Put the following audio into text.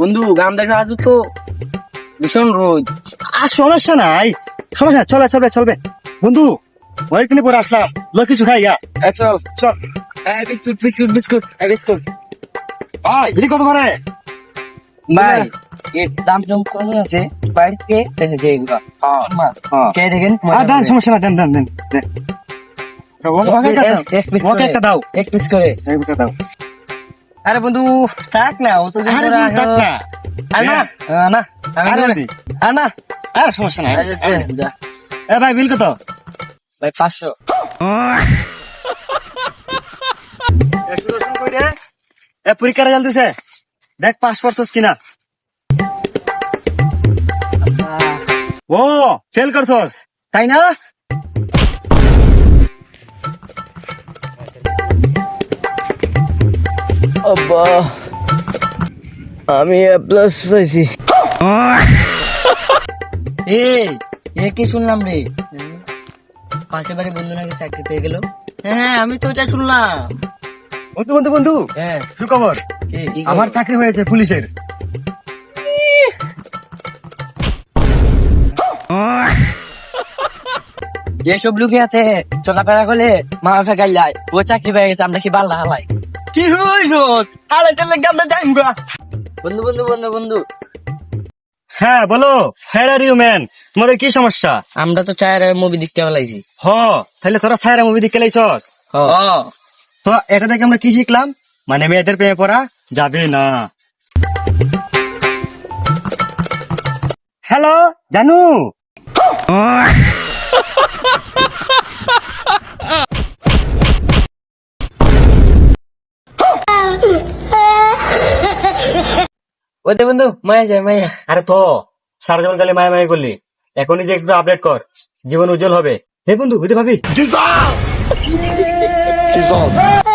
বন্ধু গাম দেখা আজ তো। ভীষণ রোদ। আর সমস্যা নাই। সমস্যা চলে চলবে চলবে বন্ধু অনেকদিন পরে আসলাম। লো কিছু খাই ইয়া চল। চল। Biscuit biscuit biscuit biscuit. ভাই বিড়ি কত করে ভাই দাম জম কমে আছে। বাড়িতে এসেছে এগুলো? কে দেখেন? আর দেন সমস্যা নাই দেন দেন দেন দেন। একটা দাও। এক পিস ওকে একটা দাও। এক পিস করে। একটা দাও। আরে বন্ধু থাক না ও তো দিন আরে থাক না। আয় না আয় না আমি আরে বলে দি। দিই। না। আর সমস্যা নাই। এ ভাই বিল কত? ভাই পাঁচশো। একটু দর্শন কই রে? এ পরীক্ষা রেজাল্ট দিছে। দেখ পাস করছস কিনা। ও ফেল করছস। তাই না? আব্বা আমি এ প্লাস পাইছি। এই এ কি শুনলাম রে? পাশে বাড়ি বন্ধু নাকি চাকরি পেয়ে গেল? হ্যাঁ আমি তো এটা শুনলাম। বন্ধু বন্ধু বন্ধু হ্যাঁ। সুখবর আমার চাকরি হয়েছে পুলিশের। এসব লোকে হাতে চলাফেরা করলে মা ফেকাই যায়। ও চাকরি পেয়ে গেছে আমরা কি বাল্লা হালাই? কি হইল? যাইম গা বন্ধু বন্ধু বন্ধু বন্ধু। হ্যাঁ বলো। হ্যার আর ইউ ম্যান তোমাদের কি সমস্যা? আমরা তো চায়ের মুভি দেখতে পেলাইছি। হ তাহলে তোরা সায়রা মুভি দেখে লাইছস? তো এটা থেকে আমরা কি শিখলাম? মানে মেয়েদের প্রেমে পড়া যাবে না। হ্যালো জানু? ওতে বন্ধু মায়া যায় মায়া। আরে তো সারা জীবন কালে মায়া মায়া করলি। এখনই যে একটু আপডেট কর জীবন উজ্জ্বল হবে। হে বন্ধু বুঝতে ভাবি Dissolve!